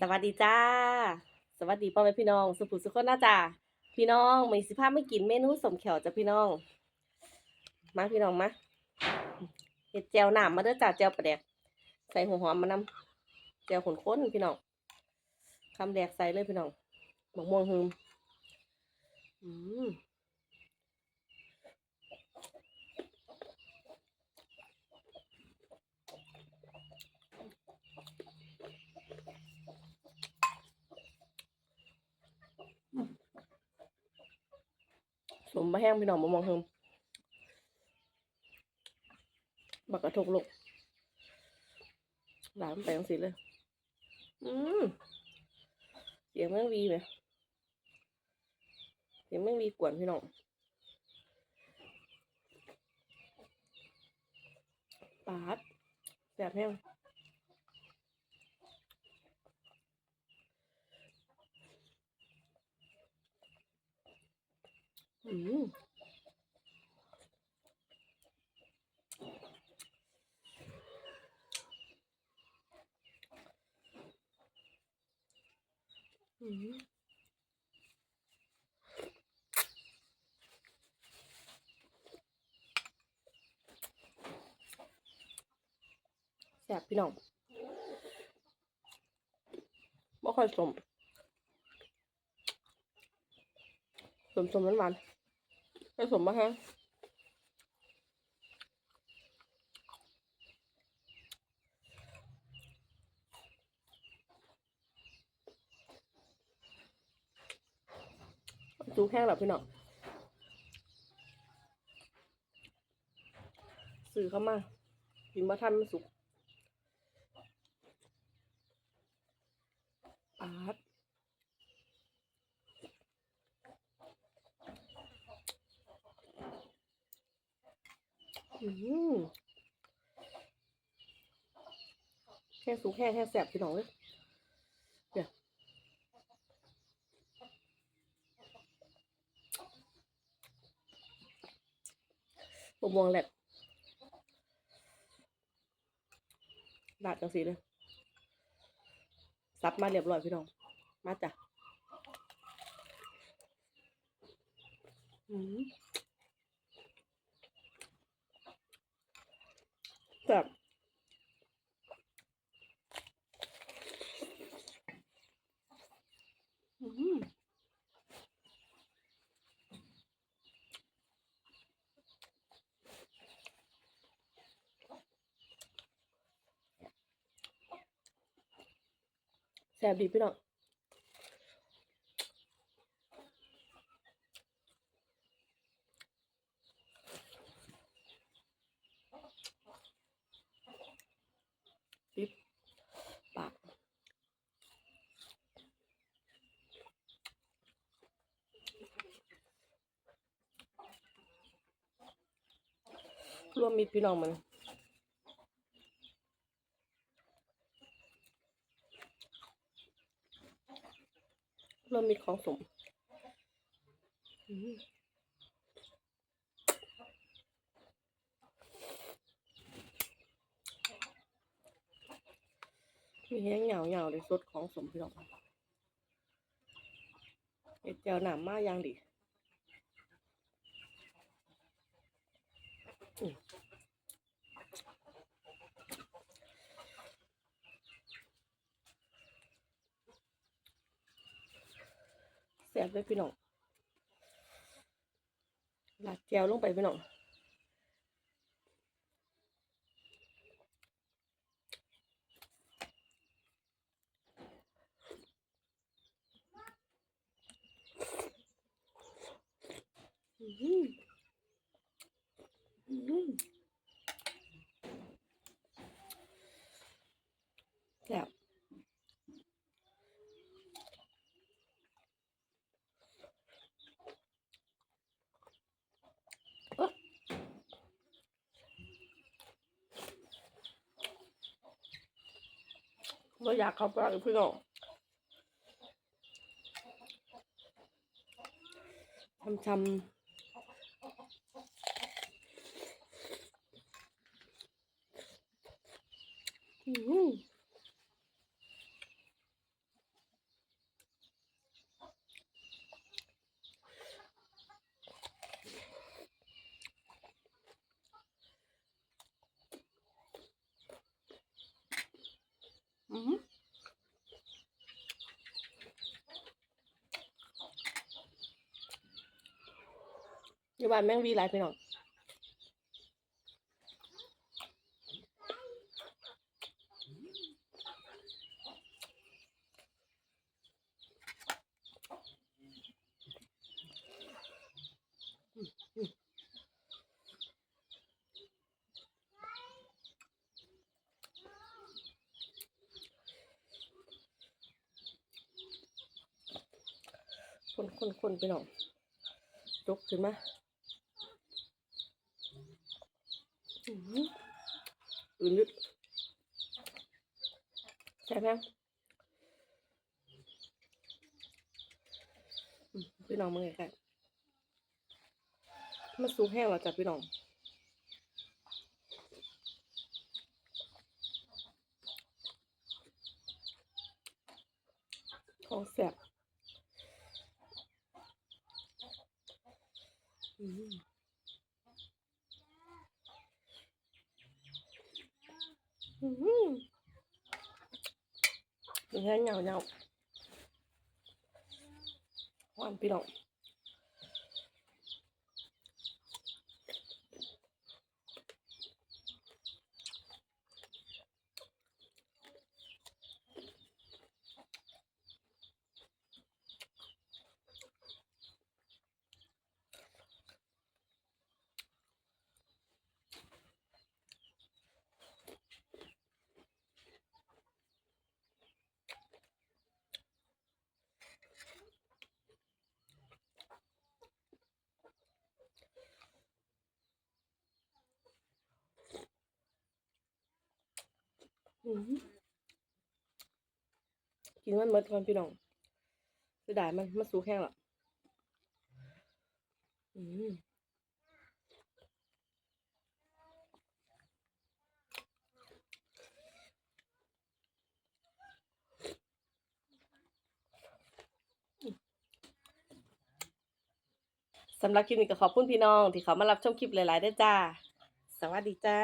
สวัสดีจ้า สวัสดีพ่อแม่พี่น้องสุภุสุขคนนะจ้าพี่น้องมีสิภาพไม่กินเมนูสมแขวจ้ะพี่น้อง มาพี่น้องมาเห็ดแจวหนามมาเด้อจ้าแจวปลาแดกใส่หัวหอมมานำแจวขนข้นพี่น้องคำแดกใส่เลยพี่น้องหมกม่วงหืมอืม สมบะแห้งพี่น้องมะม่วงหืมบักกระทกลกหลามไปจังสิเลย อืมเสียงแม่งวีไหมเสียงแม่งวีกวนพี่น้องปาดแสบแห้ง อืมอืมแสบพี่น้องบ่ค่อยสมสมสมมันหวานๆ ไม่สมมาฮะจูแห้งแล้วพี่น้องสื่อเข้ามากินบะทันมันสุกปาด แห้งสุกแห้งแห้งแสบพี่น้องเลยเดี๋ยวบวมวงแหลกดาดจังสีเลยซับมาเรียบร้อยพี่น้อง มาจ้ะอืม แบบอืมแซ่บดีพี่น้อง รวมมิตรพี่น้องมันรวมมิตรของสมมีแห้งเหงาเหงาๆเลยสดของสมพี่น้องเอ็ดเจียวหนามมากยังดีอื แซ่บเลยพี่น้องลาดแจวลงไปพี่น้องอืมอืมแซ่บเอ๊ะไม่ อยากเข้าไปอีกพี่น้องทำๆอืม อยู่บ้านแม่งวีหลายพี่น้องคนคนคนพี่น้องยกขึ้นมา อื้อหืออื่นลึกใช่ไหมอืมพี่น้องมึงไงกันมันสูงแห้งแล้วจ้ะพี่น้องของแสบอืมอืม เนื้อเหงาเหนียวหวานพี่น้อง กินมันหมดก่อนพี่น้องเสียดายมันมันสูงแห้งแล้วอืมสำหรับคลิปนี้ก็ขอบคุณพี่น้อง ที่เขามารับชมคลิปหลายๆด้วยจ้า สวัสดีจ้า